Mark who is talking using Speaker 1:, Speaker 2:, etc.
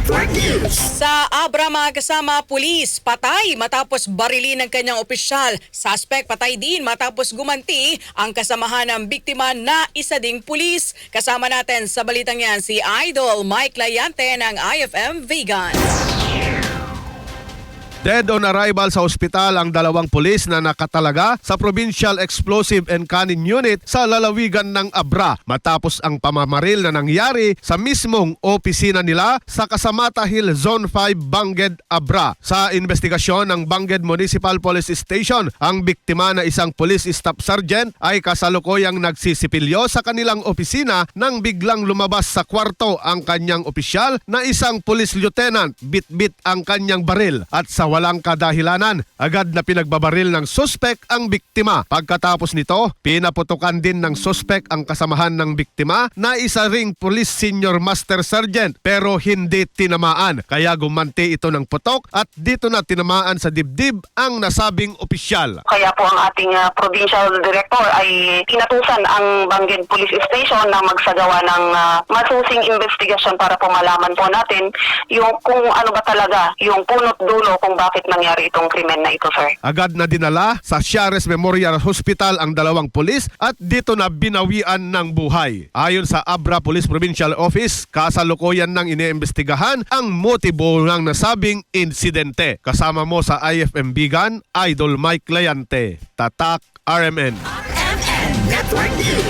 Speaker 1: Network News.
Speaker 2: Sa Abra mga kasama, pulis, patay matapos barilin ng kanyang opisyal. Suspect patay din matapos gumanti ang kasamahan ng biktima na isa ding pulis. Kasama natin sa balitang yan si Idol Mike Layante ng IFM Vegan.
Speaker 3: Dead on arrival sa ospital ang dalawang pulis na nakatalaga sa Provincial Explosive and Cannon Unit sa lalawigan ng Abra matapos ang pamamaril na nangyari sa mismong opisina nila sa Kasamata Hill Zone 5 Banged, Abra. Sa investigasyon ng Banged Municipal Police Station, ang biktima na isang police staff sergeant ay kasalukuyang nagsisipilyo sa kanilang opisina nang biglang lumabas sa kwarto ang kanyang opisyal na isang police lieutenant bit-bit ang kanyang baril at sa walang kadahilanan agad na pinagbabaril ng suspect ang biktima. Pagkatapos nito, pinaputukan din ng suspect ang kasamahan ng biktima na isa ring police senior master sergeant pero hindi tinamaan. Kaya gumanti ito ng putok at dito na tinamaan sa dibdib ang nasabing opisyal.
Speaker 4: Kaya po ang ating ah, provincial director ay inatusan ang Bangged Police Station na magsagawa ng ah, masusing investigasyon para po malaman po natin yung kung ano ba talaga yung punot dulo kung bakit nangyari itong krimen na ito, sir.
Speaker 3: Agad na dinala sa Shares Memorial Hospital ang dalawang pulis at dito na binawian ng buhay. Ayon sa Abra Police Provincial Office, kasalukuyan nang iniimbestigahan ang motibo ng nasabing insidente. Kasama mo sa IFM Bigan, Idol Mike Layante, Tatak RMN.
Speaker 1: MN Network News.